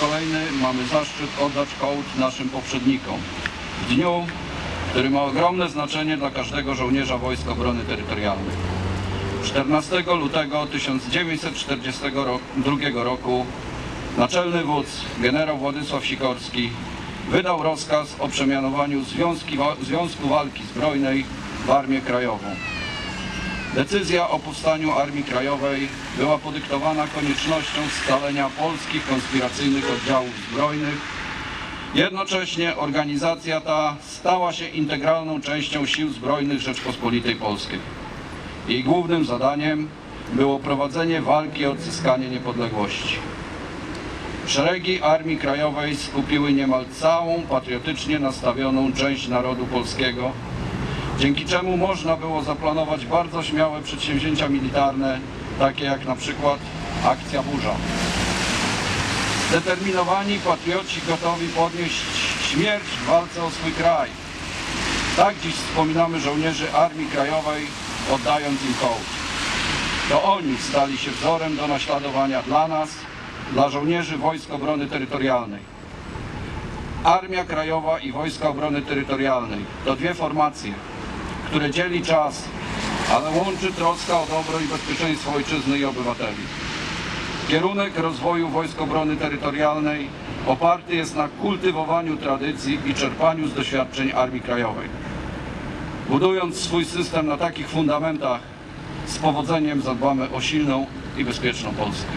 kolejny mamy zaszczyt oddać hołd naszym poprzednikom. W dniu, który ma ogromne znaczenie dla każdego żołnierza Wojsk Obrony Terytorialnej. 14 lutego 1942 roku naczelny wódz generał Władysław Sikorski wydał rozkaz o przemianowaniu Związki, Związku Walki Zbrojnej w Armię Krajową. Decyzja o powstaniu Armii Krajowej była podyktowana koniecznością scalenia polskich konspiracyjnych oddziałów zbrojnych. Jednocześnie organizacja ta stała się integralną częścią Sił Zbrojnych Rzeczpospolitej Polskiej. Jej głównym zadaniem było prowadzenie walki o odzyskanie niepodległości. Szeregi Armii Krajowej skupiły niemal całą patriotycznie nastawioną część narodu polskiego, dzięki czemu można było zaplanować bardzo śmiałe przedsięwzięcia militarne, takie jak na przykład akcja Burza. Zdeterminowani patrioci gotowi podnieść śmierć w walce o swój kraj. Tak dziś wspominamy żołnierzy Armii Krajowej, oddając im hołd. To oni stali się wzorem do naśladowania dla nas, dla żołnierzy Wojsk Obrony Terytorialnej. Armia Krajowa i Wojska Obrony Terytorialnej to dwie formacje, które dzieli czas, ale łączy troska o dobro i bezpieczeństwo ojczyzny i obywateli. Kierunek rozwoju Wojsk Obrony Terytorialnej oparty jest na kultywowaniu tradycji i czerpaniu z doświadczeń Armii Krajowej. Budując swój system na takich fundamentach, z powodzeniem zadbamy o silną i bezpieczną Polskę.